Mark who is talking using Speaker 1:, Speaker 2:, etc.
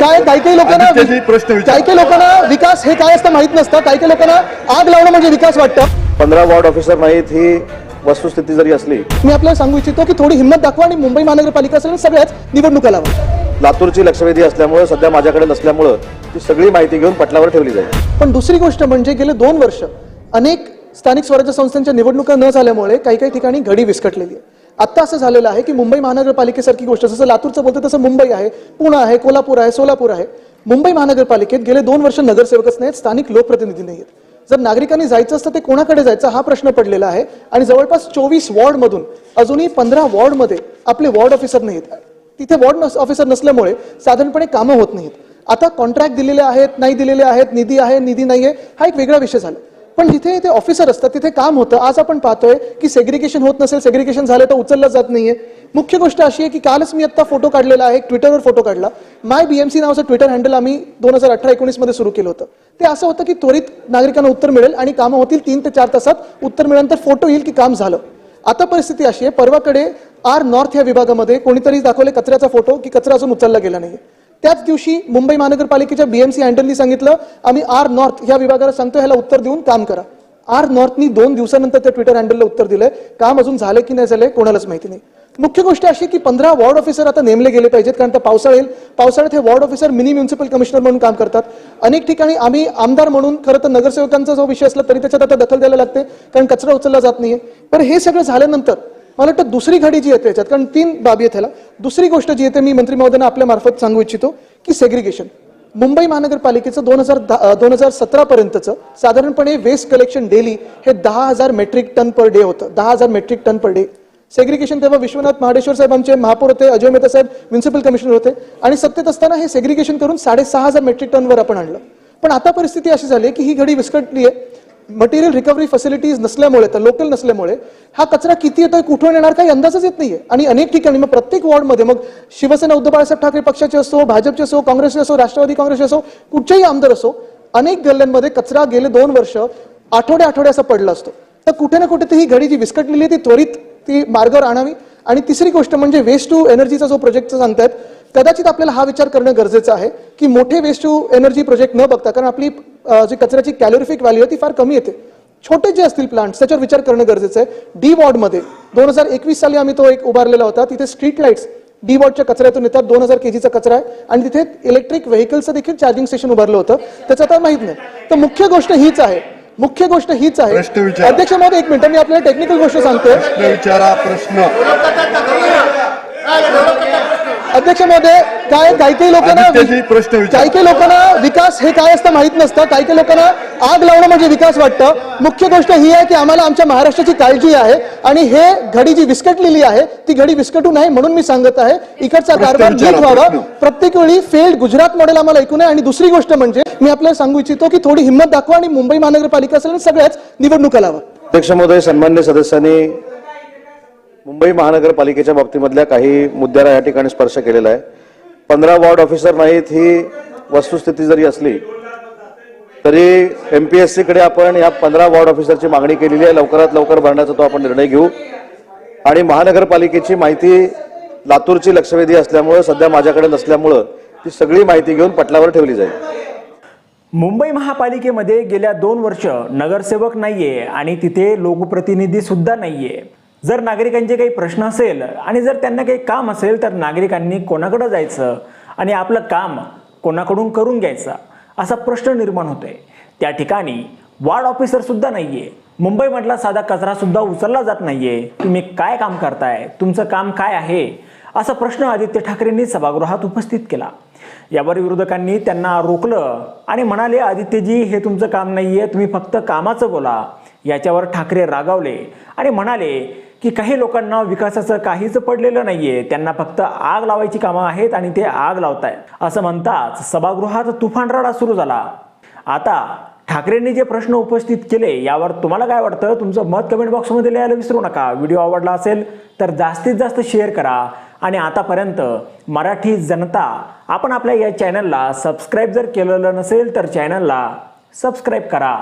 Speaker 1: काय काही काही लोकांना
Speaker 2: आदित्यजी प्रश्न विचार.
Speaker 1: काही काही लोकांना विकास हे काय असतं माहीत नसतं. काही काही लोकांना आग लावणं म्हणजे विकास वाटतं.
Speaker 3: पंधरा वॉर्ड ऑफिसर नाहीत ही वस्तुस्थिती जरी असली.
Speaker 1: मी आपल्याला सांगू इच्छितो की थोडी हिंमत दाखवा आणि मुंबई महानगरपालिका असेल सगळ्याच निवडणुका लावा.
Speaker 3: लातूरची लक्षवेधी असल्यामुळं सध्या माझ्याकडे नसल्यामुळं ती सगळी माहिती घेऊन पटलावर ठेवली जाईल.
Speaker 1: पण दुसरी गोष्ट म्हणजे गेले दोन वर्ष अनेक स्थानिक स्वराज्य संस्थांच्या निवडणुका न झाल्यामुळे काही काही ठिकाणी घडी विस्कटलेली आहे. आता असं झालेलं आहे की मुंबई महानगरपालिकेसारखी गोष्ट जसं लातूरचं बोलतो तसं मुंबई आहे पुणे आहे कोल्हापूर आहे सोलापूर आहे. मुंबई महानगरपालिकेत गेले दोन वर्ष नगरसेवकच नाहीत स्थानिक लोकप्रतिनिधी नाही आहेत जर नागरिकांनी जायचं असतं ते कोणाकडे जायचं हा प्रश्न पडलेला आहे. आणि जवळपास चोवीस वॉर्डमधून अजूनही पंधरा वॉर्डमध्ये आपले वॉर्ड ऑफिसर नाहीत तिथे वॉर्ड ऑफिसर नसल्यामुळे साधारणपणे कामं होत नाहीत आता कॉन्ट्रॅक्ट दिलेले आहेत नाही दिलेले आहेत निधी आहे निधी नाही आहे हा एक वेगळा विषय झाला. पण जिथे ते ऑफिसर असतात तिथे काम होतं. आज आपण पाहतोय की सेग्रिगेशन होत नसेल सेग्रिगेशन झालं तर उचललं जात नाहीये. मुख्य गोष्ट अशी आहे की कालच मी आता फोटो काढलेला आहे ट्विटरवर फोटो काढला. माय बीएमसी नावाचं ट्विटर हँडल आम्ही दोन हजार अठरा एकोणीसमध्ये सुरू केलं होतं. ते असं होतं की त्वरित नागरिकांना उत्तर मिळेल आणि कामं होतील तीन ते चार तासात. उत्तर मिळाल्यानंतर फोटो येईल की काम झालं. आता परिस्थिती अशी आहे परवाकडे आर नॉर्थ या विभागामध्ये कोणीतरी दाखवले कचऱ्याचा फोटो की कचरा अजून उचलला गेला नाही त्याच दिवशी मुंबई महानगरपालिकेच्या बीएमसी हँडलनी सांगितलं आम्ही आर नॉर्थ या विभागाला सांगतो ह्याला उत्तर देऊन काम करा. आर नॉर्थनी दोन दिवसानंतर त्या ट्विटर हँडलला उत्तर दिलंय काम अजून झालं की नाही झालंय कोणालाच माहिती नाही. मुख्य गोष्ट अशी की पंधरा वॉर्ड ऑफिसर आता नेमले गेले पाहिजेत कारण आता पावसाळा येईल. पावसाळ्यात हे ward officer mini municipal commissioner म्हणून काम करतात. अनेक ठिकाणी आम्ही आमदार म्हणून खरं तर नगरसेवकांचा जो विषय असला तरी त्याच्यात आता दखल द्यायला लागते कारण कचरा उचलला जात नाहीये. पण हे सगळं झाल्यानंतर मला वाटतं दुसरी घडी जी येते याच्यात कारण तीन बाबी आहेत ह्याला. दुसरी गोष्ट जी येते मी मंत्री महोदयांना आपल्या मार्फत सांगू इच्छितो की सेग्रिगेशन मुंबई महानगरपालिकेचं दोन हजार दहा दोन हजार सतरापर्यंतचं साधारणपणे वेस्ट कलेक्शन डेली हे दहा हजार मेट्रिक टन पर डे होतं. दहा हजार metric ton per day segregation तेव्हा विश्वनाथ महाडेश्वर साहेब आमचे महापौर होते अजय मेहता साहेब म्युन्सिपल कमिशनर होते आणि सत्तेत असताना हे सेग्रिगेशन करून साडेसहा हजार मेट्रिक टनवर आपण आणलं. पण आता परिस्थिती अशी झाली आहे की ही घडी विस्कटली आहे मटेरियल रिकव्हरी फॅसिलिटीज नसल्यामुळे तर लोकल नसल्यामुळे हा कचरा किती येतोय कुठून येणार काही अंदाजच येत नाहीये. आणि अनेक ठिकाणी मग प्रत्येक वॉर्डमध्ये मग शिवसेना उद्धव बाळासाहेब ठाकरे पक्षाचे असो भाजपचे असो काँग्रेसचे असो राष्ट्रवादी काँग्रेसचे असो कुठचेही आमदार असो अनेक गल्ल्यांमध्ये कचरा गेले दोन वर्ष आठवड्या आठवड्या असा पडला असतो. तर कुठे ना कुठे ती ही घडी जी विस्कटलेली आहे ती त्वरित ती मार्गावर आणावी. आणि तिसरी गोष्ट म्हणजे वेस्ट टू एनर्जीचा जो प्रोजेक्ट सांगतायत कदाचित आपल्याला हा विचार करणं गरजेचं आहे की मोठे वेस्ट टू एनर्जी प्रोजेक्ट न बघता कारण आपली जी कचऱ्याची कॅलोरिफिक व्हॅल्यू आहे ती फार कमी येते. छोटे जे असतील प्लांट्स त्याच्यावर विचार करणं गरजेचं आहे. डी वॉर्डमध्ये दोन हजार एकवीस साली आम्ही तो एक उभारलेला होता. तिथे स्ट्रीट लाईट्स डी वॉर्डच्या कचऱ्यातून येतात. दोन हजार केजीचा कचरा आहे. आणि तिथे इलेक्ट्रिक व्हेकलचं देखील चार्जिंग स्टेशन उभारलं होतं. त्याचं आता माहीत नाही. तर मुख्य गोष्ट हीच आहे. मुख्य गोष्ट हीच आहे. अध्यक्ष महोदय एक मिनिट. मी आपल्याला टेक्निकल गोष्ट सांगतोय.
Speaker 2: प्रश्न विचारा. प्रश्न.
Speaker 1: अध्यक्ष महोदय काय काही काही लोकांना
Speaker 2: प्रश्न विचारा.
Speaker 1: काही काही लोकांना विकास हे काय असतं माहीत नसतं. काही काही लोकांना आग लावणं म्हणजे विकास वाटतं. मुख्य गोष्ट ही आहे की आम्हाला आमच्या महाराष्ट्राची काळजी आहे आणि हे घडी जी विस्कटलेली आहे ती घडी विस्कटू नये म्हणून मी सांगत आहे. इकडचा कारभार नीट व्हावा. प्रत्येक वेळी फेल्ड गुजरात मॉडेल आम्हाला ऐकू नये. आणि दुसरी गोष्ट म्हणजे मी आपल्याला सांगू इच्छितो की थोडी हिंमत दाखवा आणि मुंबई महानगरपालिका असेल सगळ्याच निवडणुका लावा.
Speaker 3: अध्यक्ष महोदय सन्मान्य सदस्यांनी मुंबई महानगरपालिकेच्या बाबतीमधल्या काही मुद्द्याला या ठिकाणी स्पर्श केलेला आहे. पंधरा वॉर्ड ऑफिसर नाहीत ही वस्तुस्थिती जरी असली तरी एम पी एस सीकडे आपण या पंधरा वॉर्ड ऑफिसरची मागणी केलेली आहे. लवकरात लवकर भरण्याचा तो आपण निर्णय घेऊ. आणि महानगरपालिकेची माहिती लातूरची लक्षवेधी असल्यामुळं सध्या माझ्याकडे नसल्यामुळं ती सगळी माहिती घेऊन पटलावर ठेवली जाईल.
Speaker 4: मुंबई महापालिकेमध्ये गेल्या दोन वर्ष नगरसेवक नाहीये आणि तिथे लोकप्रतिनिधी सुद्धा नाहीये. जर नागरिकांचे काही प्रश्न असेल आणि जर त्यांना काही काम असेल तर नागरिकांनी कोणाकडं जायचं आणि आपलं काम कोणाकडून करून घ्यायचं असा प्रश्न निर्माण होतोय. त्या ठिकाणी वार्ड ऑफिसर सुद्धा नाहीये. मुंबईमधला साधा कचरा सुद्धा उचलला जात नाहीये. तुम्ही काय काम करताय? तुमचं काम काय आहे? असा प्रश्न आदित्य ठाकरेंनी सभागृहात उपस्थित केला. यावर विरोधकांनी त्यांना रोखलं आणि म्हणाले आदित्यजी हे तुमचं काम नाहीये. तुम्ही फक्त कामाचं बोला. याच्यावर ठाकरे रागावले आणि म्हणाले की काही लोकांना विकासाचं काहीच पडलेलं नाहीये. त्यांना फक्त आग लावायची कामं आहेत आणि ते आग लावतायत. असं म्हणताच सभागृहात तुफानराडा सुरू झाला. आता ठाकरेंनी जे प्रश्न उपस्थित केले यावर तुम्हाला काय वाटतं? तुमचं मत कमेंट बॉक्समध्ये लिहायला विसरू नका. व्हिडिओ आवडला असेल तर जास्तीत जास्त शेअर करा. आणि आतापर्यंत मराठी जनता आपण आपल्या या चॅनलला सबस्क्राईब जर केलेलं नसेल तर चॅनलला सबस्क्राईब करा.